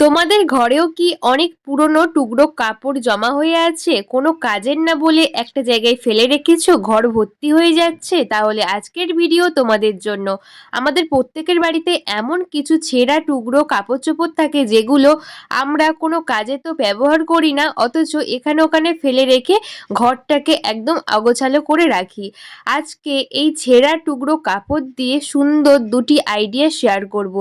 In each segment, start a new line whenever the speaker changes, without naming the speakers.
তোমাদের ঘরেও কি অনেক পুরনো টুকরো কাপড় জমা হয়ে আছে? কোনো কাজের না বলে একটা জায়গায় ফেলে রেখেছো, ঘর ভর্তি হয়ে যাচ্ছে? তাহলে আজকের ভিডিও তোমাদের জন্য। আমাদের প্রত্যেকের বাড়িতে এমন কিছু ছেঁড়া টুকরো কাপড় চোপড় থাকে যেগুলো আমরা কোনো কাজে তো ব্যবহার করি না, অথচ এখানে ওখানে ফেলে রেখে ঘরটাকে একদম অগোছালো করে রাখি। আজকে এই ছেঁড়া টুকরো কাপড় দিয়ে সুন্দর দুটি আইডিয়া শেয়ার করব,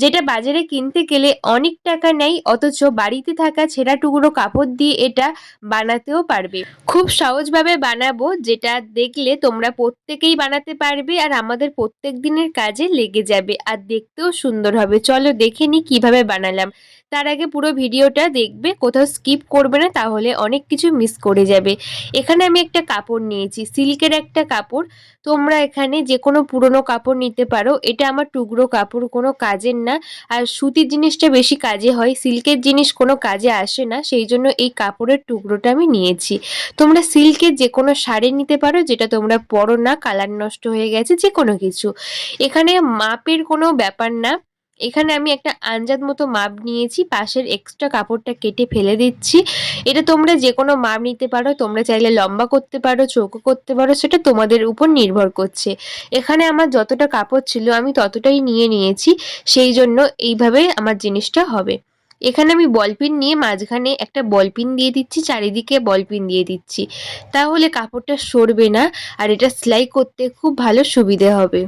যেটা বাজারে কিনতে গেলে অনেক টাকা নেই, অথচ বাড়িতে থাকা ছেঁড়া টুকরো কাপড় দিয়ে এটা বানাতেও পারবে। খুব সহজভাবে বানাবো, যেটা দেখলে তোমরা প্রত্যেকেই বানাতে পারবে আর আমাদের প্রত্যেক দিনের কাজে লেগে যাবে আর দেখতেও সুন্দর হবে। চলো দেখে নি কীভাবে বানালাম। তার আগে পুরো ভিডিওটা দেখবে, কোথাও স্কিপ করবে না, তাহলে অনেক কিছু মিস করে যাবে। এখানে আমি একটা কাপড় নিয়েছি, সিল্কের একটা কাপড়। তোমরা এখানে যে কোনো পুরনো কাপড় নিতে পারো। এটা আমার টুকরো কাপড়, কোনো কাজের না। আর সুতির জিনিসটা বেশি কাজে হয়, সিল্কের জিনিস কোনো কাজে আসে না, সেই জন্য এই কাপড়ের টুকরোটা আমি নিয়েছি। তোমরা সিল্কের যে কোনো শাড়ি নিতে পারো, যেটা তোমরা পরো না, কালার নষ্ট হয়ে গেছে যে কোনো কিছু। এখানে মাপের কোনো ব্যাপার না। এখানে আমি একটা আঞ্জাদ মতো মাপ নিয়েছি, পাশের এক্সট্রা কাপড়টা কেটে ফেলে দিচ্ছি। এটা তোমরা যে কোনো মাপ নিতে পারো, তোমরা চাইলে লম্বা করতে পারো, চৌকো করতে পারো, সেটা তোমাদের উপর নির্ভর করছে। এখানে আমার যতটা কাপড় ছিল আমি ততটাই নিয়ে নিয়েছি, সেই জন্য এইভাবে আমার জিনিসটা হবে। এখানে আমি বলপিন নিয়ে মাঝখানে একটা বলপিন দিয়ে দিচ্ছি, চারিদিকে বলপিন দিয়ে দিচ্ছি। তাহলে কাপড়টা সরবে না, আর এটা সেলাই করতে খুব ভালো সুবিধে হবে।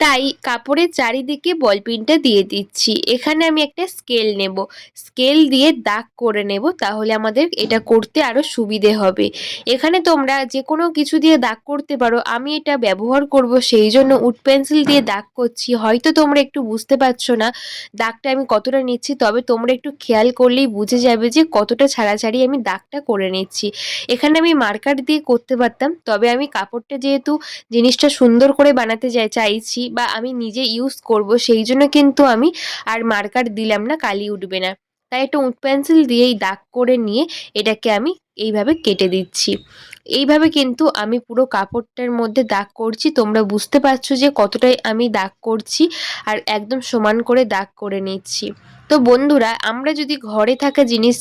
তাই কাপড়ের চারিদিকে বলপিনটা দিয়ে দিচ্ছি। এখানে আমি একটা স্কেল নেব। স্কেল দিয়ে দাগ করে নেব তাহলে আমাদের এটা করতে আরও সুবিধে হবে। এখানে তোমরা যে কোনো কিছু দিয়ে দাগ করতে পারো। আমি এটা ব্যবহার করব সেই জন্য উড পেন্সিল দিয়ে দাগ করছি। হয়তো তোমরা একটু বুঝতে পারছ না দাগটা আমি কতটা নিচ্ছি, তবে তোমরা একটু খেয়াল করলেই বুঝে যাবে যে কতটা ছাড়াছাড়ি আমি দাগটা করে নিচ্ছি। এখানে আমি মার্কার দিয়ে করতে পারতাম, তবে আমি কাপড়টা যেহেতু জিনিসটা সুন্দর করে বানাতে চাইছি বা আমি নিজে ইউজ করব, সেই জন্য কিন্তু আমি আর মার্কার দিলাম না, কালি উঠবে না। তাই একটা উঁট পেন্সিল দিয়েই দাগ করে নিয়ে এটাকে আমি এইভাবে কেটে দিচ্ছি। এইভাবে কিন্তু আমি পুরো কাপড়টার মধ্যে দাগ করছি, তোমরা বুঝতে পারছ যে কতটাই আমি দাগ করছি আর একদম সমান করে দাগ করে নিচ্ছি। তো বন্ধুরা, আমরা যদি ঘরে থাকা জিনিস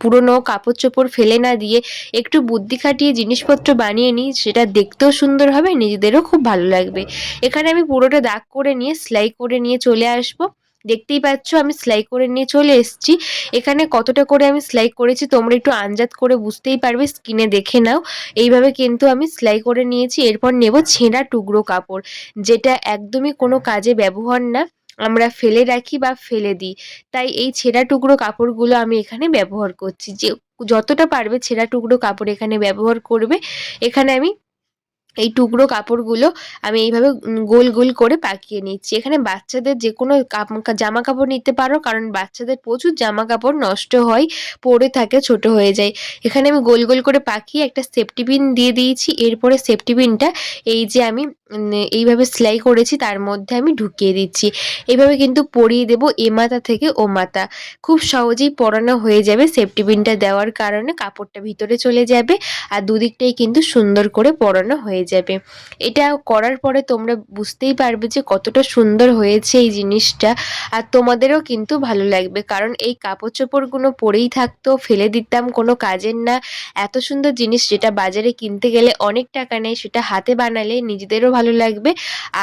পুরনো কাপড় চোপড় ফেলে না দিয়ে একটু বুদ্ধি খাটিয়ে জিনিসপত্র বানিয়ে নিই, সেটা দেখতেও সুন্দর হবে, নিজেদেরও খুব ভালো লাগবে। এখানে আমি পুরোটা দাগ করে নিয়ে, সেলাই করে নিয়ে চলে আসব। দেখতেই পাচ্ছ, আমি সেলাই করে নিয়ে চলে এসেছি। এখানে কতটা করে আমি সেলাই করেছি, তোমরা একটু আনজাত করে বুঝতেই পারবে স্কিনে দেখে নাও। এইভাবে কিন্তু আমি সেলাই করে নিয়েছি, এরপর নেব ছেঁড়া টুকরো কাপড়, যেটা একদমই কোনো কাজে ব্যবহার না। আমরা ফেলে রাখি বা ফেলে দিই। তাই এই ছেঁড়া টুকরো কাপড়গুলো আমি এখানে ব্যবহার করছি। যে যতটা পারবে ছেঁড়া টুকরো কাপড় এখানে ব্যবহার করবে। এখানে আমি এই টুকরো কাপড়গুলো আমি এইভাবে গোল গোল করে পাকিয়ে নিচ্ছি। এখানে বাচ্চাদের যে কোনো জামা কাপড় নিতে পারো, কারণ বাচ্চাদের প্রচুর জামা কাপড় নষ্ট হয় পরে থাকে, ছোট হয়ে যায়। এখানে আমি গোল গোল করে পাকিয়ে একটা সেফটি পিন দিয়ে দিয়েছি। এরপরে সেফটি পিনটা এই যে আমি এইভাবে সেলাই করেছি, তার মধ্যে আমি ঢুকিয়ে দিচ্ছি। এইভাবে কিন্তু পরিয়ে দেব এ মাথা থেকে ও মাথা। খুব সহজেই পরানো হয়ে যাবে সেফটি পিনটা দেওয়ার কারণে, কাপড়টা ভিতরে চলে যাবে, আর দুদিকটাই কিন্তু সুন্দর করে পরানো হয়ে যাবে। এটা করার পরে তোমরা বুঝতেই পারবে যে কতটা সুন্দর হয়েছে এই জিনিসটা, আর তোমাদেরও কিন্তু ভালো লাগবে। কারণ এই কাপড় চোপড়গুলো পরেই থাকতো, ফেলে দিতাম, কোনো কাজের না। এত সুন্দর জিনিস যেটা বাজারে কিনতে গেলে অনেক টাকা নেয়, সেটা হাতে বানালে নিজেদেরও ভালো লাগবে।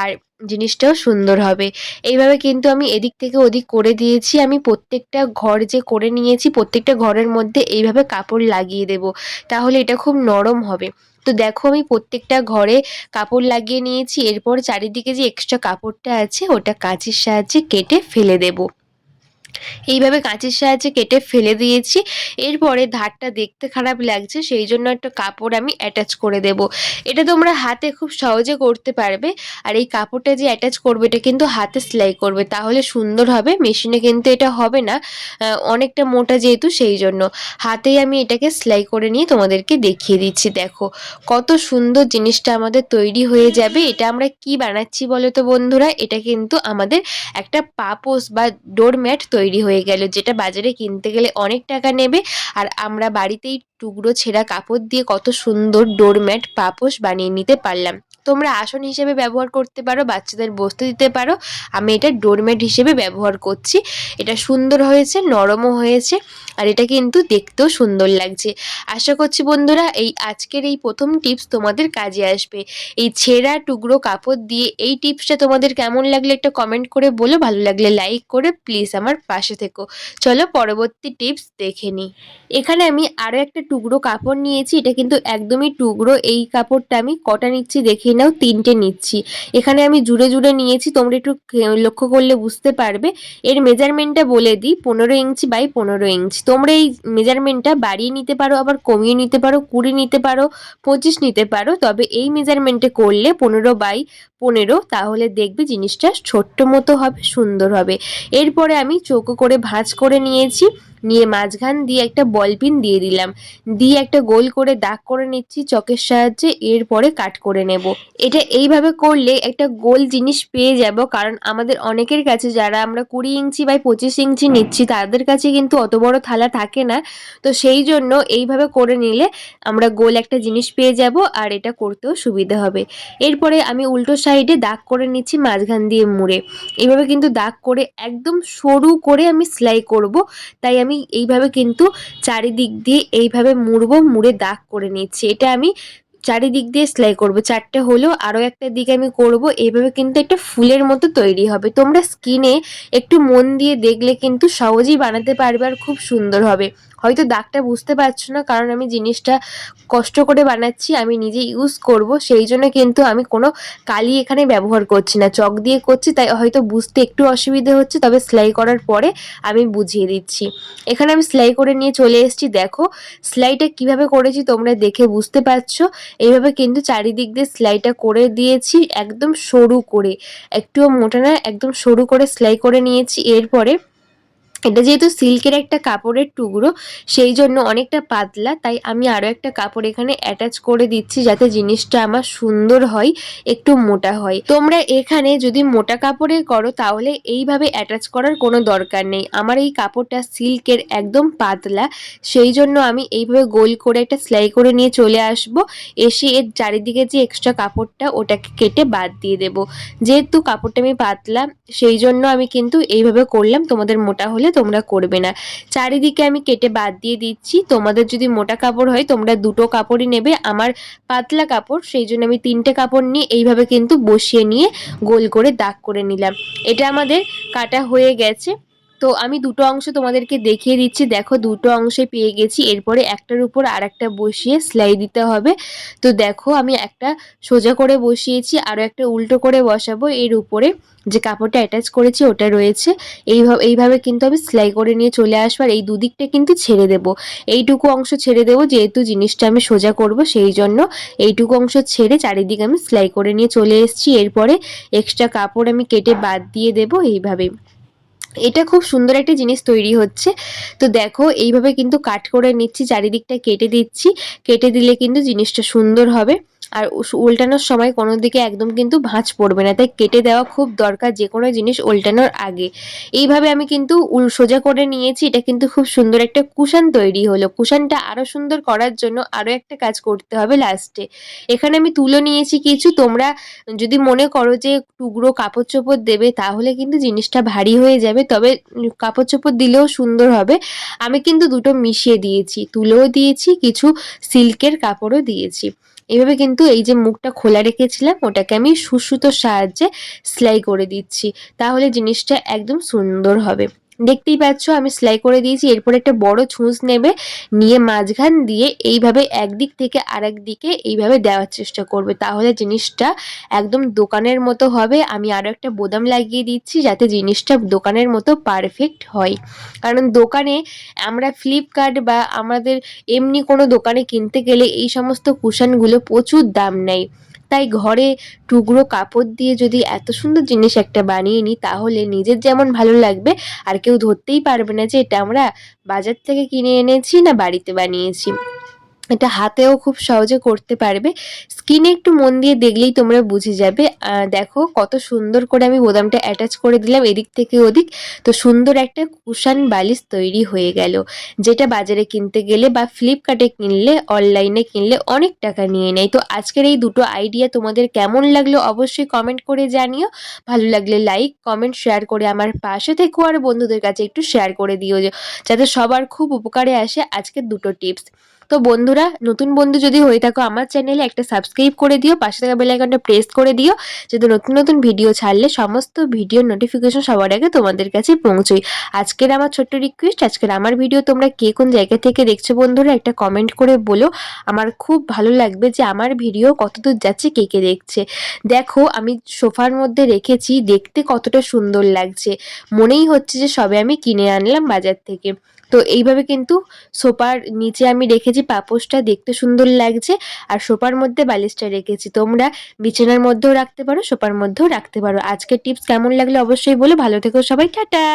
আর জিনিসটাও সুন্দর হবে। এইভাবে কিন্তু আমি এদিক থেকে ওদিক করে দিয়েছি। আমি প্রত্যেকটা ঘর যে করে নিয়েছি, প্রত্যেকটা ঘরের মধ্যে এইভাবে কাপড় লাগিয়ে দেব। তাহলে এটা খুব নরম হবে। তো দেখো আমি প্রত্যেকটা ঘরে কাপড় লাগিয়ে নিয়েছি। এরপর চারিদিকে যে এক্সট্রা কাপড়টা আছে, ওটা কাঁচির সাহায্যে কেটে ফেলে দেবো। এইভাবে কাঁচির সাহায্যে কেটে ফেলে দিয়েছি। এরপরে ধারটা দেখতে খারাপ লাগছে, সেই জন্য একটা কাপড় আমি অ্যাটাচ করে দেব। এটা তোমরা হাতে খুব সহজে করতে পারবে। আর এই কাপড়টা যে অ্যাটাচ করবে, এটা কিন্তু হাতে সেলাই করবে। তাহলে সুন্দর হবে, মেশিনে কিন্তু এটা হবে না। অনেকটা মোটা যেহেতু, সেই জন্য। হাতেই আমি এটাকে সেলাই করে নিয়ে তোমাদেরকে দেখিয়ে দিচ্ছি, দেখো। কত সুন্দর জিনিসটা আমাদের তৈরি হয়ে যাবে। এটা আমরা কি বানাচ্ছি বলো তো বন্ধুরা? এটা কিন্তু আমাদের একটা পাপোস বা ডোরম্যাট তৈরি তৈরি হয়ে গেল, যেটা বাজারে কিনতে গেলে অনেক টাকা নেবে। আর আমরা বাড়িতেই টুকরো ছেঁড়া কাপড় দিয়ে কত সুন্দর ডোরম্যাট পাপোশ বানিয়ে নিতে পারলাম। তোমরা আসন হিসেবে ব্যবহার করতে পারো, বাচ্চাদের বসতে দিতে পারো। আমি এটা ডোরমেট হিসেবে ব্যবহার করছি। এটা সুন্দর হয়েছে, নরমও হয়েছে, আর এটা কিন্তু দেখতেও সুন্দর লাগছে। আশা করছি বন্ধুরা, এই আজকের এই প্রথম টিপস তোমাদের কাজে আসবে। এই ছেঁড়া টুকরো কাপড় দিয়ে এই টিপসটা তোমাদের কেমন লাগলে একটা কমেন্ট করে বলো, ভালো লাগলে লাইক করে প্লিজ আমার পাশে থেকো। চলো পরবর্তী টিপস দেখে নিই। এখানে আমি আরও একটা টুকরো কাপড় নিয়েছি, এটা কিন্তু একদমই টুকরো। এই কাপড়টা আমি কটা নিচ্ছি দেখে নাও তিনটে নিচ্ছি। এখানে আমি জুড়ে জুড়ে নিয়েছি, তোমরা একটু লক্ষ্য করলে বুঝতে পারবে। এর মেজারমেন্টটা বলে দিই, পনেরো ইঞ্চি বাই পনেরো ইঞ্চি তোমরা এই মেজারমেন্টটা বাড়িয়ে নিতে পারো, আবার কমিয়ে নিতে পারো, কুড়ি নিতে পারো, পঁচিশ নিতে পারো। তবে এই মেজারমেন্টে করলে পনেরো বাই পনেরো, তাহলে দেখবে জিনিসটা ছোট্ট মতো হবে, সুন্দর হবে। এরপরে আমি চৌকো করে ভাঁজ করে নিয়েছি। নিয়ে মাঝখান দিয়ে একটা বল পিন দিয়ে দিলাম। দিয়ে একটা গোল করে দাগ করে নিচ্ছি চকের সাহায্যে, এরপরে কাট করে নেব। এটা এইভাবে করলে একটা গোল জিনিস পেয়ে যাব, কারণ আমাদের অনেকের কাছে যারা আমরা কুড়ি ইঞ্চি বাই পঁচিশ ইঞ্চি নিচ্ছি, তাদের কাছে কিন্তু অত বড় থালা থাকে না। তো সেই জন্য এইভাবে করে নিলে আমরা গোল একটা জিনিস পেয়ে যাব, আর এটা করতেও সুবিধা হবে। এরপরে আমি উল্টো সাইডে দাগ করে নিচ্ছি মাঝখান দিয়ে মুড়ে। এইভাবে কিন্তু দাগ করে একদম সরু করে আমি সেলাই করব, তাই আমি এইভাবে কিন্তু চারিদিক দিয়ে এইভাবে মুড়বো, মুড়ে দাগ করে নিচ্ছি। এটা আমি চারিদিক দিয়ে সেলাই করব। চারটে হলেও আরও একটা দিক আমি করব, এইভাবে কিন্তু একটা ফুলের মতো তৈরি হবে। তোমরা স্কিনে একটু মন দিয়ে দেখলে কিন্তু সহজেই বানাতে পারবে আর খুব সুন্দর হবে। হয়তো দাগটা বুঝতে পারছ না, কারণ আমি জিনিসটা কষ্ট করে বানাচ্ছি, আমি নিজে ইউজ করব, সেই জন্য কিন্তু আমি কোনো কালি এখানে ব্যবহার করছি না। চক দিয়ে করছি, তাই হয়তো বুঝতে একটু অসুবিধে হচ্ছে, তবে সেলাই করার পরে আমি বুঝিয়ে দিচ্ছি। এখানে আমি সেলাই করে নিয়ে চলে এসেছি, দেখো সেলাইটা কীভাবে করেছি তোমরা দেখে বুঝতে পারছ। এইভাবে কিন্তু চারিদিক দিয়ে সেলাইটা করে দিয়েছি, একদম সরু করে, একটুও মোটা না, একদম সরু করে সেলাই করে নিয়েছি। এরপরে এটা যেহেতু সিল্কের একটা কাপড়ের টুকরো, সেই জন্য অনেকটা পাতলা, তাই আমি আরও একটা কাপড় এখানে অ্যাটাচ করে দিচ্ছি যাতে জিনিসটা আমার সুন্দর হয়, একটু মোটা হয়। তোমরা এখানে যদি মোটা কাপড়ে করো, তাহলে এইভাবে অ্যাটাচ করার কোনো দরকার নেই। আমার এই কাপড়টা সিল্কের একদম পাতলা, সেই জন্য আমি এইভাবে গোল করে একটা সেলাই করে নিয়ে চলে আসব। এসে এর চারিদিকে যে এক্সট্রা কাপড়টা, ওটাকে কেটে বাদ দিয়ে দেব। যেহেতু কাপড়টা আমি পাতলা, সেই জন্য আমি কিন্তু এইভাবে করলাম, তোমাদের মোটা হলে তোমরা করবে না। চারিদিকে আমি কেটে বাদ দিয়ে দিচ্ছি। তোমাদের যদি মোটা কাপড় হয়, তোমরা দুটো কাপড়ই নেবে। আমার পাতলা কাপড়, সেই জন্য আমি তিনটে কাপড় নিয়ে এইভাবে কিন্তু বসিয়ে নিয়ে গোল করে দাগ করে নিলাম। এটা আমাদের কাটা হয়ে গেছে। তো আমি দুটো অংশ তোমাদেরকে দেখিয়ে দিচ্ছি। দেখো, দুটো অংশে পেয়ে গেছি। এরপরে একটার উপর আর একটা বসিয়ে সেলাই দিতে হবে। তো দেখো, আমি একটা সোজা করে বসিয়েছি আরও একটা উল্টো করে বসাবো। এর উপরে যে কাপড়টা অ্যাটাচ করেছি, ওটা রয়েছে। এইভাবে এইভাবে কিন্তু আমি সেলাই করে নিয়ে চলে আসব। আর এই দুদিকটা কিন্তু ছেড়ে দেব। এইটুকু অংশ ছেড়ে দেবো, যেহেতু জিনিসটা আমি সোজা করব, সেই জন্য এইটুকু অংশ ছেড়ে চারিদিকে আমি সেলাই করে নিয়ে চলে এসেছি। এরপরে এক্সট্রা কাপড় আমি কেটে বাদ দিয়ে দেবো এইভাবে এটা খুব সুন্দর একটা জিনিস তৈরি হচ্ছে। তো দেখো, এইভাবে কিন্তু কাট করে নিচ্ছি, চারিদিকটা কেটে দিচ্ছি। কেটে দিলে কিন্তু জিনিসটা সুন্দর হবে। আর উল্টানোর সময় কোনো দিকে একদম কিন্তু ভাঁজ পড়বে না। তাই কেটে দেওয়া খুব দরকার যে কোনো জিনিস উল্টানোর আগে। এইভাবে আমি কিন্তু উল সোজা করে নিয়েছি। এটা কিন্তু খুব সুন্দর একটা কুশান তৈরি হলো। কুশানটা আরও সুন্দর করার জন্য আরও একটা কাজ করতে হবে লাস্টে এখানে আমি তুলো নিয়েছি কিছু। তোমরা যদি মনে করো যে টুকরো কাপড় চোপড় দেবে, তাহলে কিন্তু জিনিসটা ভারী হয়ে যাবে। তবে কাপড় চোপড় দিলেও সুন্দর হবে। আমি কিন্তু দুটো মিশিয়ে দিয়েছি। তুলোও দিয়েছি, কিছু সিল্কের কাপড়ও দিয়েছি। এভাবে কিন্তু এই যে মুখটা খোলা রেখেছিলাম, ওটাকে আমি সুসুতোর সাহায্যে সেলাই করে দিচ্ছি। তাহলে জিনিসটা একদম সুন্দর হবে। দেখতেই পাচ্ছ, আমি সেলাই করে দিয়েছি। এরপর একটা বড় ছুঁচ নেবে, নিয়ে মাঝখান দিয়ে এইভাবে একদিক থেকে আরেক দিকে এইভাবে দেওয়ার চেষ্টা করবে। তাহলে জিনিসটা একদম দোকানের মতো হবে। আমি আরও একটা বোদাম লাগিয়ে দিচ্ছি, যাতে জিনিসটা দোকানের মতো পারফেক্ট হয়। কারণ দোকানে আমরা ফ্লিপকার্ট বা আমাদের এমনি কোনো দোকানে কিনতে গেলে এই সমস্ত কুশনগুলো প্রচুর দাম নেয়। তাই ঘরে টুকরো কাপড় দিয়ে যদি এত সুন্দর জিনিস একটা বানিয়ে নিই, তাহলে নিজের যেমন ভালো লাগবে, আর কেউ ধরতেই পারবে না যে এটা আমরা বাজার থেকে কিনে এনেছি না বাড়িতে বানিয়েছি। এটা হাতেও খুব সহজে করতে পারবে। স্কিনে একটু মন দিয়ে দেখলেই তোমরা বুঝে যাবে। দেখো কত সুন্দর করে আমি বোদামটা অ্যাটাচ করে দিলাম এদিক থেকে ওদিক। তো সুন্দর একটা কুশান বালিশ তৈরি হয়ে গেল। যেটা বাজারে কিনতে গেলে বা ফ্লিপকার্টে কিনলে, অনলাইনে কিনলে অনেক টাকা নিয়ে নেয়। তো আজকের এই দুটো আইডিয়া তোমাদের কেমন লাগল অবশ্যই কমেন্ট করে জানিও। ভালো লাগলে লাইক কমেন্ট শেয়ার করে আমার পাশে থেকো আর বন্ধুদের কাছে একটু শেয়ার করে দিও যাতে সবার খুব উপকারে আসে আজকের দুটো টিপস তো বন্ধুরা, নতুন বন্ধু যদি হয়ে থাকো আমার চ্যানেলে একটা সাবস্ক্রাইব করে দিও, পাশে থাকা বেল আইকনটা প্রেস করে দিও, যাতে নতুন নতুন ভিডিও ছাড়লে সমস্ত ভিডিওর নোটিফিকেশন সবার আগে তোমাদের কাছে পৌঁছই। আজকের আমার ছোট্ট রিকোয়েস্ট আজকের আমার ভিডিও তোমরা কে কোন জায়গা থেকে দেখছ বন্ধুরা, একটা কমেন্ট করে বলো। আমার খুব ভালো লাগবে যে আমার ভিডিও কতদূর যাচ্ছে, কে কে দেখছে। দেখো, আমি সোফার মধ্যে রেখেছি, দেখতে কতটা সুন্দর লাগছে। মনেই হচ্ছে যে সবে আমি কিনে আনলাম বাজার থেকে। তো এইভাবে কিন্তু সোপার নিচে আমি রেখেছি, পাপোশটা দেখতে সুন্দর লাগছে আর সোপার মধ্যে বালিশটা রেখেছি। তোমরা বিছানার মধ্যেও রাখতে পারো, সোপার মধ্যেও রাখতে পারো। আজকের টিপস কেমন লাগলে অবশ্যই বলো। ভালো থেকো সবাই, টাটা!